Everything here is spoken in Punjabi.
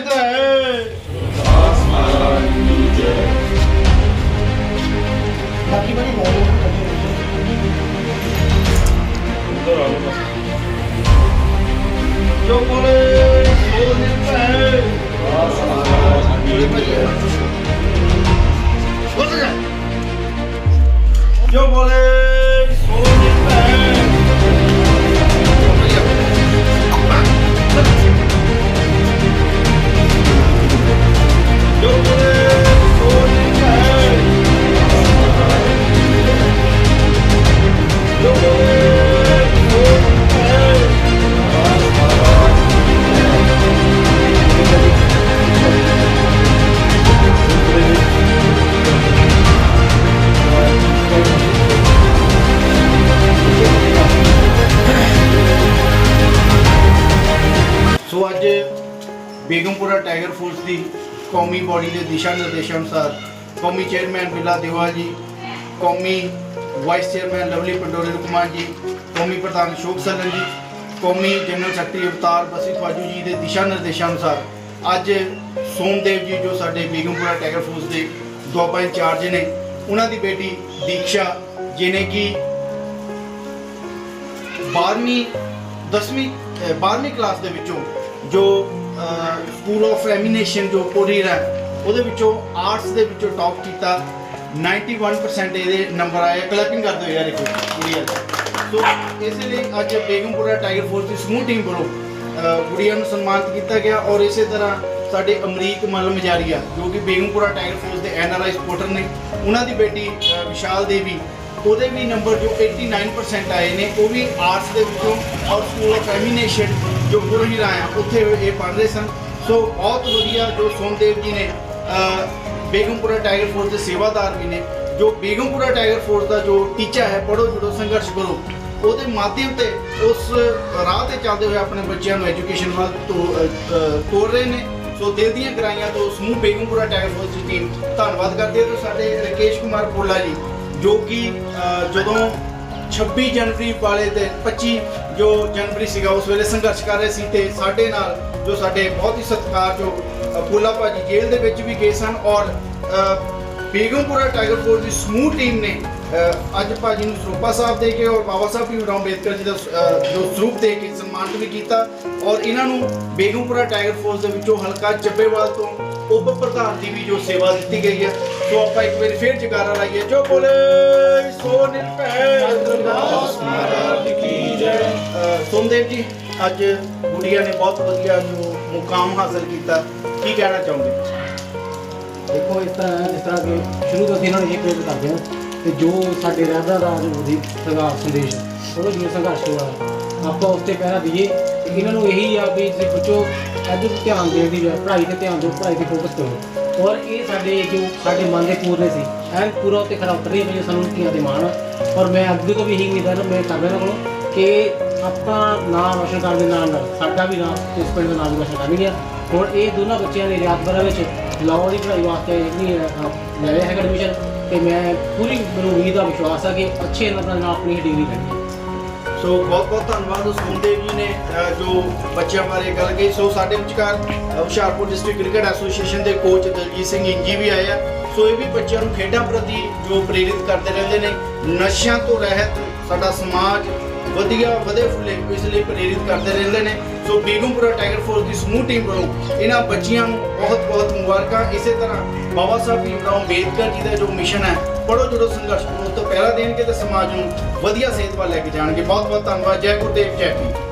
ਨਿਰਭੈ ਬੇਗਮਪੁਰਾ ਟਾਈਗਰ ਫੋਰਸ ਦੀ ਕੌਮੀ ਬੋਡੀ ਦੇ ਦਿਸ਼ਾ ਨਿਰਦੇਸ਼ਾਂ ਅਨੁਸਾਰ ਕੌਮੀ ਚੇਅਰਮੈਨ ਬਿੱਲਾ ਦੇਵਾ ਜੀ, ਕੌਮੀ ਵਾਈਸ ਚੇਅਰਮੈਨ ਲਵਲੀ ਪੰਡੋਰੀ ਕੁਮਾਰ ਜੀ, ਕੌਮੀ ਪ੍ਰਧਾਨ ਸ਼ੋਭ ਸਰਨ ਜੀ, ਕੌਮੀ ਜਨਰਲ ਸੈਕਟਰੀ ਅਵਤਾਰ ਬਸੀ ਖਵਾਜੂ ਜੀ ਦੇ ਦਿਸ਼ਾ ਨਿਰਦੇਸ਼ਾਂ ਅਨੁਸਾਰ ਅੱਜ ਸੋਮਦੇਵ ਜੀ ਜੋ ਸਾਡੇ ਬੇਗਮਪੁਰਾ ਟਾਈਗਰ ਫੋਰਸ ਦੇ ਦੁਆਬਾ ਇੰਚਾਰਜ ਨੇ, ਉਹਨਾਂ ਦੀ ਬੇਟੀ ਦੀਕਸ਼ਾ, ਜਿਹਨੇ ਕਿ 12ਵੀਂ 10ਵੀਂ ਅਹ 12ਵੀਂ ਕਲਾਸ ਦੇ ਵਿੱਚੋਂ ਜੋ ਸਕੂਲ ਆਫ ਐਮੀਨੇਸ਼ਨ ਜੋ ਕੋਰੀਅਰ ਹੈ, ਉਹਦੇ ਵਿੱਚੋਂ ਆਰਟਸ ਦੇ ਵਿੱਚੋਂ ਟੌਪ ਕੀਤਾ। 91% ਇਹਦੇ ਨੰਬਰ ਆਏ ਕਲੈਪਿੰਗ ਕਰ ਦਿਓ ਯਾਰ ਇੱਕ ਗੁੜੀਆ ਸੋ ਇਸੇ ਲਈ ਅੱਜ ਬੇਗਮਪੁਰਾ ਟਾਈਗਰ ਫੋਰਸ ਦੀ ਸਮੂਹ ਟੀਮ ਵੱਲੋਂ, ਅਹ ਗੁੜੀਆ ਨੂੰ ਸਨਮਾਨਿਤ ਕੀਤਾ ਗਿਆ ਔਰ ਇਸੇ ਤਰ੍ਹਾਂ ਸਾਡੇ ਅਮਰੀਕ ਮਲ ਮਜਾਰੀਆ ਜੋ ਕਿ ਬੇਗਮਪੁਰਾ ਟਾਈਗਰ ਫੋਰਸ ਦੇ ਐਨਆਰਆਈ ਸਪੋਰਟਰ ਨੇ, ਉਹਨਾਂ ਦੀ ਬੇਟੀ ਵਿਸ਼ਾਲ ਦੇਵੀ, ਉਹਦੇ ਵੀ ਨੰਬਰ ਜੋ 89% ਆਏ ਨੇ, ਉਹ ਵੀ ਆਰਟਸ ਦੇ ਵਿੱਚੋਂ ਔਰ ਸਕੂਲ ਆਫ ਐਮੀਨੇਸ਼ਨ ਜੋ ਗੁਰਹੀਰਾ ਆ ਉੱਥੇ ਇਹ ਪੜ੍ਹ ਰਹੇ ਸਨ। ਸੋ ਬਹੁਤ ਵਧੀਆ ਜੋ ਸੋਮਦੇਵ ਜੀ ਨੇ ਬੇਗਮਪੁਰਾ ਟਾਈਗਰ ਫੋਰਸ ਦੇ ਸੇਵਾਦਾਰ ਵੀ ਨੇ ਜੋ ਬੇਗਮਪੁਰਾ ਟਾਈਗਰ ਫੋਰਸ ਦਾ ਜੋ ਟੀਚਾ ਹੈ ਪੜੋ ਜੁੜੋ ਸੰਘਰਸ਼ ਕਰੋ। ਉਹਦੇ ਮਾਧਿਅਮ ਤੇ ਉਸ ਰਾਹ ਤੇ ਚੱਲਦੇ ਹੋਏ ਆਪਣੇ ਬੱਚਿਆਂ ਨੂੰ ਐਜੂਕੇਸ਼ਨ ਵੱਲ ਤੋਂ ਅਹ, ਤੋਰ ਰਹੇ ਨੇ। ਸੋ ਦਿਲ ਦੀਆਂ ਗਰਾਈਆਂ ਤੋਂ ਸਮੂਹ ਬੇਗਮਪੁਰਾ ਟਾਈਗਰ ਫੋਰਸ ਦੀ ਟੀਮ ਧੰਨਵਾਦ ਕਰਦੇ ਹੈ। ਤੇ ਸਾਡੇ ਰਕੇਸ਼ ਕੁਮਾਰ ਪੋਲਾ ਜੀ ਜੋ ਕਿ ਜਦੋਂ 26 ਜਨਵਰੀ ਵਾਲੇ ਤੇ 25 ਜੋ ਜਨਵਰੀ ਸੀਗਾ, ਉਸ ਵੇਲੇ ਸੰਘਰਸ਼ ਕਰ ਰਹੇ ਸੀ ਤੇ ਸਾਡੇ ਨਾਲ ਜੋ ਸਾਡੇ ਬਹੁਤ ਹੀ ਸਤਿਕਾਰ ਜੋ ਪੋਲਾ ਭਾਜੀ ਜੇਲ੍ਹ ਦੇ ਵਿੱਚ ਵੀ ਗਏ ਸਨ ਔਰ ਬੇਗਮਪੁਰਾ ਟਾਈਗਰ ਫੋਰਸ ਦੀ ਸਮੂਹ ਟੀਮ ਨੇ ਅੱਜ ਭਾਜੀ ਨੂੰ ਸਰੂਪਾ ਸਾਹਿਬ ਦੇ ਕੇ ਔਰ ਬਾਬਾ ਸਾਹਿਬ ਭੀਮ ਰਾਓ ਅੰਬੇਦਕਰ ਜੀ ਦਾ ਜੋ ਸਰੂਪ ਦੇ ਕੇ ਸਨਮਾਨਿਤ ਵੀ ਕੀਤਾ ਔਰ ਇਹਨਾਂ ਨੂੰ ਬੇਗਮਪੁਰਾ ਟਾਈਗਰ ਫੋਰਸ ਦੇ ਵਿੱਚੋਂ ਹਲਕਾ ਚੱਬੇਵਾਲ ਤੋਂ ਉਪ ਪ੍ਰਧਾਨ ਦੀ ਵੀ ਜੋ ਸੇਵਾ ਦਿੱਤੀ ਗਈ ਹੈ ਸੋ ਆਪਾਂ ਇੱਕ ਵਾਰੀ ਫੇਰ ਜਗਾਰਾ ਲਾਈਏ ਜੋ ਬੋਲੇ ਸੋ ਨਿਰਭੈ ਸੋਮਦੇਵ ਜੀ ਅੱਜ ਗੁੜੀਆ ਨੇ ਬਹੁਤ ਵਧੀਆ ਜੋ ਮੁਕਾਮ ਹਾਸਲ ਕੀਤਾ ਕੀ ਕਹਿਣਾ ਚਾਹੁੰਦੇ ਦੇਖੋ ਇਸ ਤਰ੍ਹਾਂ ਜਿਸ ਤਰ੍ਹਾਂ ਕਿ ਸ਼ੁਰੂ ਤੋਂ ਅਸੀਂ ਇਹਨਾਂ ਨੂੰ ਇਹ ਪ੍ਰੇਰਿਤ ਕਰਦੇ ਹਾਂ। ਕਿ ਜੋ ਸਾਡੇ ਰਹਿਦਾ ਰਾਜ ਦੀ ਸੰਘਰਸ਼ ਸੰਦੇਸ਼ ਉਹਦਾ ਜਿਵੇਂ ਸੰਘਰਸ਼ ਹੋਇਆ ਆਪਾਂ ਉਸ ਤੇ ਪਹਿਰਾ ਦਈਏ ਤੇ ਇਹਨਾਂ ਨੂੰ ਇਹੀ ਆ ਵੀ ਤੁਸੀਂ ਬੱਚੋ ਅੱਜ ਧਿਆਨ ਦੇਣ ਦੀ ਬਜਾਏ, ਪੜ੍ਹਾਈ ਤੇ ਧਿਆਨ ਦਿਓ, ਪੜ੍ਹਾਈ ਤੇ ਫੋਕਸ ਕਰੋ। ਔਰ ਇਹ ਸਾਡੇ ਜੋ ਸਾਡੇ ਮਨ ਦੇ ਪੂਰਨੇ ਸੀ, ਐਨ ਪੂਰਾ ਉੱਤੇ ਖਰਾ ਉਤਰ ਰਹੀ ਹੈ ਸਾਨੂੰ ਧੀਆਂ ਦੇ ਮਾਣ। ਆ। ਔਰ ਮੈਂ ਅੱਗੇ ਤੋਂ ਵੀ ਇਹੀ ਉਮੀਦ ਹੈ ਮੈਂ ਕਰਦਾ ਇਹਨਾਂ ਕੋਲੋਂ ਕਿ ਆਪਾਂ ਨਾਮ ਰੋਸ਼ਨ ਕਰਨ ਦੇ ਨਾਲ ਨਾਲ ਸਾਡਾ ਵੀ ਨਾਮ ਇਸ ਪਿੰਡ ਦਾ ਨਾਮ ਰੋਸ਼ਨ ਕਰ ਗਿਆ। ਹੁਣ ਇਹ ਦੋਨਾਂ ਬੱਚਿਆਂ ਨੇ ਰਿਆਤਬਰਾ ਵਿੱਚ ਲਾਅ ਦੀ ਪੜ੍ਹਾਈ ਵਾਸਤੇ ਜਿਹੜੀ ਲੈ ਰਿਹਾ ਹੈ ਐਡਮਿਸ਼ਨ ਤੇ ਮੈਂ ਪੂਰੀ ਮੈਨੂੰ ਉਮੀਦ ਆ ਵਿਸ਼ਵਾਸ ਆ ਕਿ ਅੱਛੇ ਨੰਬਰਾਂ ਨਾਲ ਆਪਣੀ ਡਿਗਰੀ ਕਰਨੀ ਹੈ। ਸੋ ਬਹੁਤ ਬਹੁਤ ਧੰਨਵਾਦ ਸੋਮਦੇਵ ਜੀ ਨੇ ਜੋ ਬੱਚਿਆਂ ਬਾਰੇ ਗੱਲ ਕਹੀ। ਸੋ ਸਾਡੇ ਵਿਚਕਾਰ ਹੁਸ਼ਿਆਰਪੁਰ ਡਿਸਟ੍ਰਿਕਟ ਕ੍ਰਿਕਟ ਐਸੋਸੀਏਸ਼ਨ ਦੇ ਕੋਚ ਦਲਜੀਤ ਸਿੰਘ ਇੰਜੀ ਵੀ ਆਏ ਆ। ਸੋ ਇਹ ਵੀ ਬੱਚਿਆਂ ਨੂੰ ਖੇਡਾਂ ਪ੍ਰਤੀ ਜੋ ਪ੍ਰੇਰਿਤ ਕਰਦੇ ਰਹਿੰਦੇ ਨੇ, ਨਸ਼ਿਆਂ ਤੋਂ ਰਹਿਤ ਸਾਡਾ ਸਮਾਜ ਵਧੀਆ ਵਧੇ ਫੁੱਲੇ ਇਸ ਲਈ ਪ੍ਰੇਰਿਤ ਕਰਦੇ ਰਹਿੰਦੇ ਨੇ। ਸੋ ਬੇਗਮਪੁਰਾ ਟਾਈਗਰ ਫੋਰਸ ਦੀ ਸਮੂਹ ਟੀਮ ਵੱਲੋਂ ਇਹਨਾਂ ਬੱਚਿਆਂ ਨੂੰ ਬਹੁਤ ਬਹੁਤ ਮੁਬਾਰਕਾਂ। ਇਸੇ ਤਰ੍ਹਾਂ ਬਾਬਾ ਸਾਹਿਬ ਭੀਮ ਰਾਓ ਅੰਬੇਦਕਰ ਜੀ ਦਾ ਜੋ ਮਿਸ਼ਨ ਹੈ ਪੜੋ ਜੁੜੋ ਸੰਘਰਸ਼ ਉਸ ਤੋਂ ਪਹਿਰਾ ਦੇਣਗੇ ਤੇ ਸਮਾਜ ਨੂੰ ਵਧੀਆ ਸਿਹਤ ਵੱਲ ਲੈ ਕੇ ਜਾਣਗੇ। ਬਹੁਤ ਬਹੁਤ ਧੰਨਵਾਦ। ਜੈ ਗੁਰਦੇਵ, ਜੈ ਭੀਮ।